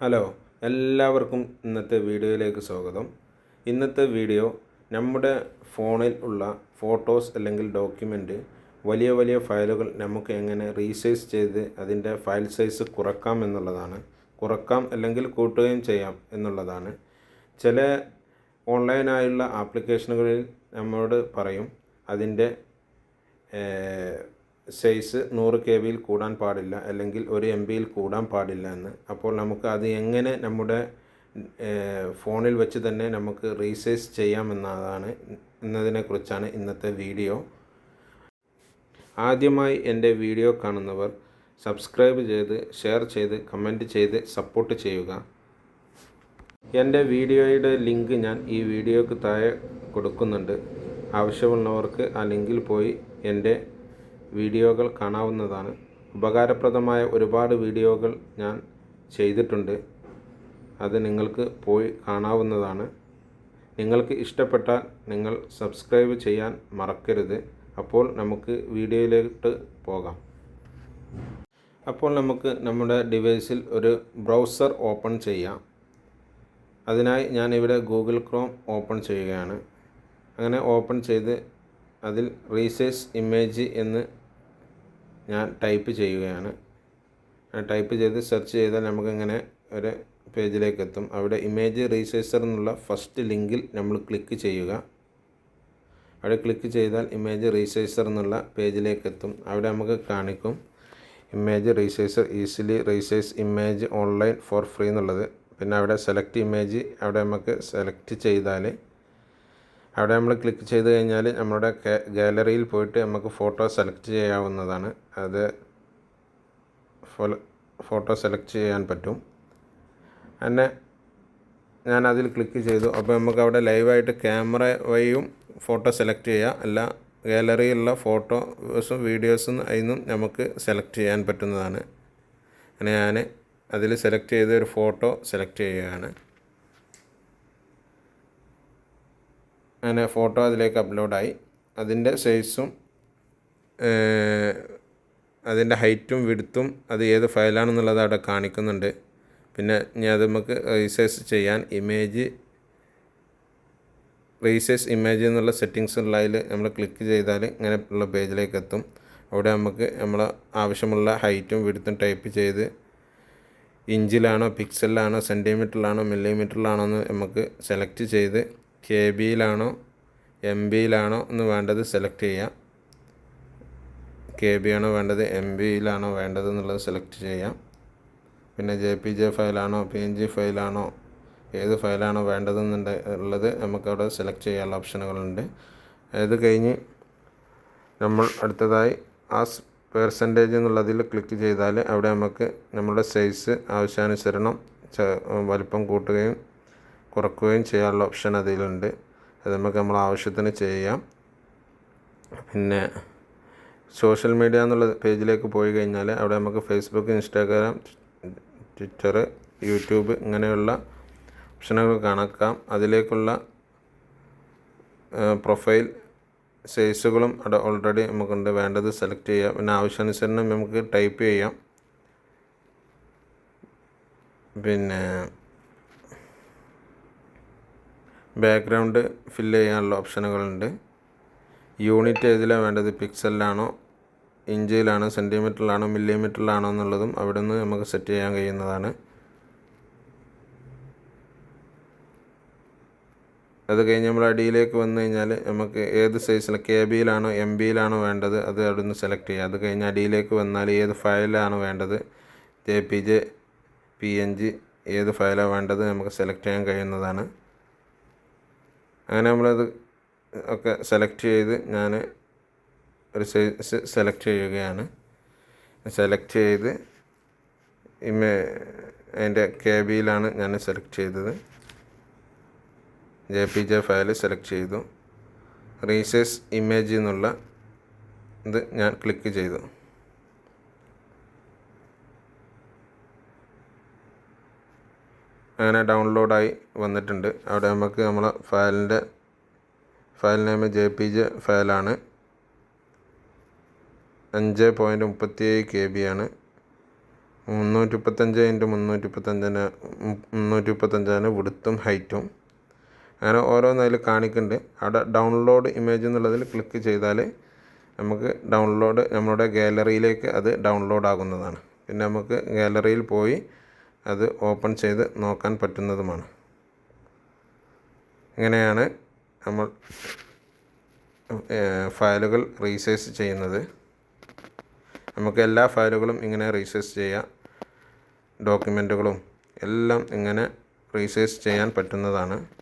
Hello എല്ലാവർക്കും ഇന്നത്തെ വീഡിയോയിലേക്ക് സ്വാഗതം. ഇന്നത്തെ വീഡിയോ നമ്മുടെ ഫോണിൽ ഉള്ള ഫോട്ടോസ് അല്ലെങ്കിൽ ഡോക്യുമെന്റ് വലിയ വലിയ ഫയലുകൾ നമുക്ക് എങ്ങനെ റീസൈസ് ചെയ്ത് അതിന്റെ ഫയൽ സൈസ് കുറക്കാം എന്നുള്ളതാണ്. കുറക്കാം അല്ലെങ്കിൽ കൂട്ടുകയും ചെയ്യാം എന്നുള്ളതാണ്. ചില ഓൺലൈനായുള്ള ആപ്ലിക്കേഷനുകളിൽ നമ്മോട് പറയും അതിന്റെ സൈസ് നൂറ് കെ ബിയിൽ കൂടാൻ പാടില്ല അല്ലെങ്കിൽ ഒരു എം ബിയിൽ കൂടാൻ പാടില്ല എന്ന്. അപ്പോൾ നമുക്ക് അത് എങ്ങനെ നമ്മുടെ ഫോണിൽ വെച്ച് തന്നെ നമുക്ക് റീസൈസ് ചെയ്യാമെന്നതാണ് എന്നതിനെക്കുറിച്ചാണ് ഇന്നത്തെ വീഡിയോ ആദ്യമായി എന്റെ വീഡിയോ കാണുന്നവർ സബ്സ്ക്രൈബ് ചെയ്ത് ഷെയർ ചെയ്ത് കമന്റ് ചെയ്ത് സപ്പോർട്ട് ചെയ്യുക. എന്റെ വീഡിയോയുടെ ലിങ്ക് ഞാൻ ഈ വീഡിയോക്ക് താഴെ കൊടുക്കുന്നുണ്ട്. ആവശ്യമുള്ളവർക്ക് ആ ലിങ്കിൽ പോയി എന്റെ വീഡിയോകൾ കാണാവുന്നതാണ്. ഉപകാരപ്രദമായ ഒരുപാട് വീഡിയോകൾ ഞാൻ ചെയ്തിട്ടുണ്ട്. അത് നിങ്ങൾക്ക് പോയി കാണാവുന്നതാണ്. നിങ്ങൾക്ക് ഇഷ്ടപ്പെട്ടാൽ നിങ്ങൾ സബ്സ്ക്രൈബ് ചെയ്യാൻ മറക്കരുത്. അപ്പോൾ നമുക്ക് വീഡിയോയിലോട്ട് പോകാം. അപ്പോൾ നമുക്ക് നമ്മുടെ ഡിവൈസിൽ ഒരു ബ്രൗസർ ഓപ്പൺ ചെയ്യാം. അതിനായി ഞാനിവിടെ ഗൂഗിൾ ക്രോം ഓപ്പൺ ചെയ്യുകയാണ്. അങ്ങനെ ഓപ്പൺ ചെയ്ത് അതിൽ റീസൈസ് ഇമേജ് എന്ന് ഞാൻ ടൈപ്പ് ചെയ്യുകയാണ്. ടൈപ്പ് ചെയ്ത് സെർച്ച് ചെയ്താൽ നമുക്കിങ്ങനെ ഒരു പേജിലേക്ക് എത്തും അവിടെ ഇമേജ് റീസൈസർ എന്നുള്ള ഫസ്റ്റ് ലിങ്കിൽ നമ്മൾ ക്ലിക്ക് ചെയ്യുക. അവിടെ ക്ലിക്ക് ചെയ്താൽ ഇമേജ് റീസൈസർ എന്നുള്ള പേജിലേക്ക് എത്തും അവിടെ നമുക്ക് കാണിക്കും. Image resizer easily resize image online for free എന്നുള്ളത്. പിന്നെ അവിടെ സെലക്ട് ഇമേജ് അവിടെ നമുക്ക് സെലക്ട് ചെയ്താൽ അവിടെ നമ്മൾ ക്ലിക്ക് ചെയ്ത് കഴിഞ്ഞാൽ നമ്മുടെ ഗാലറിയിൽ പോയിട്ട് നമുക്ക് ഫോട്ടോ സെലക്ട് ചെയ്യാവുന്നതാണ്. അത് ഫോട്ടോ സെലക്ട് ചെയ്യാൻ പറ്റും. എന്നെ ഞാൻ അതിൽ ക്ലിക്ക് ചെയ്തു. അപ്പോൾ നമുക്ക് അവിടെ ലൈവായിട്ട് ക്യാമറ വഴിയും ഫോട്ടോ സെലക്ട് ചെയ്യാം. അല്ല ഗാലറിയിലുള്ള ഫോട്ടോസും വീഡിയോസും അതിന്നും നമുക്ക് സെലക്ട് ചെയ്യാൻ പറ്റുന്നതാണ്. അങ്ങനെ ഞാൻ അതിൽ സെലക്ട് ചെയ്ത ഒരു ഫോട്ടോ സെലക്ട് ചെയ്യുകയാണ്. അങ്ങനെ ഫോട്ടോ അതിലേക്ക് അപ്ലോഡായി അതിന്റെ സൈസും അതിന്റെ ഹൈറ്റും വിടുത്തും അത് ഏത് ഫയലാണെന്നുള്ളത് അവിടെ കാണിക്കുന്നുണ്ട്. പിന്നെ ഞാൻ അത് നമുക്ക് റീസൈസ് ചെയ്യാൻ ഇമേജ് റീസൈസ് ഇമേജ് എന്നുള്ള സെറ്റിങ്സ് ഉള്ളതിൽ നമ്മൾ ക്ലിക്ക് ചെയ്താൽ ഇങ്ങനെ ഉള്ള പേജിലേക്ക് എത്തും. അവിടെ നമുക്ക് നമ്മൾ ആവശ്യമുള്ള ഹൈറ്റും വിടുത്തും ടൈപ്പ് ചെയ്ത് ഇഞ്ചിലാണോ പിക്സലിലാണോ സെന്റിമീറ്ററിലാണോ മില്ലിമീറ്ററിലാണോ എന്ന് നമുക്ക് സെലക്ട് ചെയ്ത് കെ ബിയിലാണോ എം ബിയിലാണോ എന്ന് വേണ്ടത് സെലക്ട് ചെയ്യാം. കെ ബി ആണോ വേണ്ടത് എം ബിയിലാണോ വേണ്ടത് എന്നുള്ളത് സെലക്ട് ചെയ്യാം. പിന്നെ ജെ പി ജെ ഫയലാണോ പി എൻ ജി ഫയലാണോ ഏത് ഫയലാണോ വേണ്ടതെന്നുണ്ട് ഉള്ളത് നമുക്കവിടെ സെലക്ട് ചെയ്യാനുള്ള ഓപ്ഷനുകളുണ്ട് അത് കഴിഞ്ഞ് നമ്മൾ അടുത്തതായി ആ പേഴ്സന്റേജ് എന്നുള്ളതിൽ ക്ലിക്ക് ചെയ്താൽ അവിടെ നമുക്ക് നമ്മുടെ സൈസ് ആവശ്യാനുസരണം വലുപ്പം കൂട്ടുകയും കുറക്കുകയും ചെയ്യാനുള്ള ഓപ്ഷൻ അതിലുണ്ട്. അത് നമുക്ക് നമ്മൾ ആവശ്യത്തിന് ചെയ്യാം. പിന്നെ സോഷ്യൽ മീഡിയ എന്നുള്ള പേജിലേക്ക് പോയി കഴിഞ്ഞാൽ അവിടെ നമുക്ക് ഫേസ്ബുക്ക് ഇൻസ്റ്റാഗ്രാം ട്വിറ്റർ യൂട്യൂബ് ഇങ്ങനെയുള്ള ഓപ്ഷനുകൾ കണക്കാം. അതിലേക്കുള്ള പ്രൊഫൈൽ സൈസുകളും അവിടെ ഓൾറെഡി നമുക്കുണ്ട്. വേണ്ടത് സെലക്ട് ചെയ്യാം. പിന്നെ ആവശ്യാനുസരണം നമുക്ക് ടൈപ്പ് ചെയ്യാം. പിന്നെ ബാക്ക്ഗ്രൗണ്ട് ഫില്ല് ചെയ്യാനുള്ള ഓപ്ഷനുകളുണ്ട്. യൂണിറ്റ് ഏതിലാണ് വേണ്ടത്? പിക്സലിലാണോ? ഇഞ്ചിലാണോ സെന്റിമീറ്ററിലാണോ മില്ലിമീറ്ററിലാണോ എന്നുള്ളതും അവിടെ നിന്ന് നമുക്ക് സെറ്റ് ചെയ്യാൻ കഴിയുന്നതാണ്. അത് കഴിഞ്ഞ് നമ്മൾ അടിയിലേക്ക് വന്നു കഴിഞ്ഞാൽ നമുക്ക് ഏത് സൈസിൽ കെ ബിയിലാണോ എം ബിയിലാണോ വേണ്ടത് അത് അവിടെ നിന്ന് സെലക്ട് ചെയ്യുക അത് കഴിഞ്ഞ് അടിയിലേക്ക് വന്നാൽ ഏത് ഫയലാണ് വേണ്ടത്? J P G P N G ഏത് ഫയലാണ് വേണ്ടത് നമുക്ക് സെലക്ട് ചെയ്യാൻ കഴിയുന്നതാണ്. അങ്ങനെ നമ്മളത് ഒക്കെ സെലക്ട് ചെയ്ത് ഞാൻ ഒരു സൈസ് സെലക്ട് ചെയ്യുകയാണ്. സെലക്ട് ചെയ്ത് ഇമേ അതിന്റെ കെ ബിയിലാണ് ഞാൻ സെലക്ട് ചെയ്തത്. J P G file select ചെയ്തു. റീസൈസ് ഇമേജ് എന്നുള്ള ഇത് ഞാൻ ക്ലിക്ക് ചെയ്തു. അങ്ങനെ ഡൗൺലോഡായി വന്നിട്ടുണ്ട്. അവിടെ നമുക്ക് നമ്മളെ ഫയലിന്റെ file name J P G ഫയലാണ്. അഞ്ച് പോയിന്റ് മുപ്പത്തി ഏഴ് കെ ബി ആണ്. മുന്നൂറ്റി മുപ്പത്തഞ്ച് ഇന്റു മുന്നൂറ്റി മുപ്പത്തഞ്ചിന് മുന്നൂറ്റി മുപ്പത്തഞ്ചാണ് വിടുത്തും ഹൈറ്റും. അങ്ങനെ ഓരോന്നതിൽ കാണിക്കുന്നുണ്ട്. അവിടെ ഡൗൺലോഡ് ഇമേജ് എന്നുള്ളതിൽ ക്ലിക്ക് ചെയ്താൽ നമുക്ക് ഡൗൺലോഡ് നമ്മുടെ ഗാലറിയിലേക്ക് അത് ഡൗൺലോഡ് ആകുന്നതാണ്. പിന്നെ നമുക്ക് ഗാലറിയിൽ പോയി അത് ഓപ്പൺ ചെയ്ത് നോക്കാൻ പറ്റുന്നതുമാണ്. ഇങ്ങനെയാണ് നമ്മൾ ഫയലുകൾ റീസൈസ് ചെയ്യുന്നത്. നമുക്ക് എല്ലാ ഫയലുകളും ഇങ്ങനെ റീസൈസ് ചെയ്യാം. ഡോക്യുമെന്റുകളും എല്ലാം ഇങ്ങനെ റീസൈസ് ചെയ്യാൻ പറ്റുന്നതാണ്.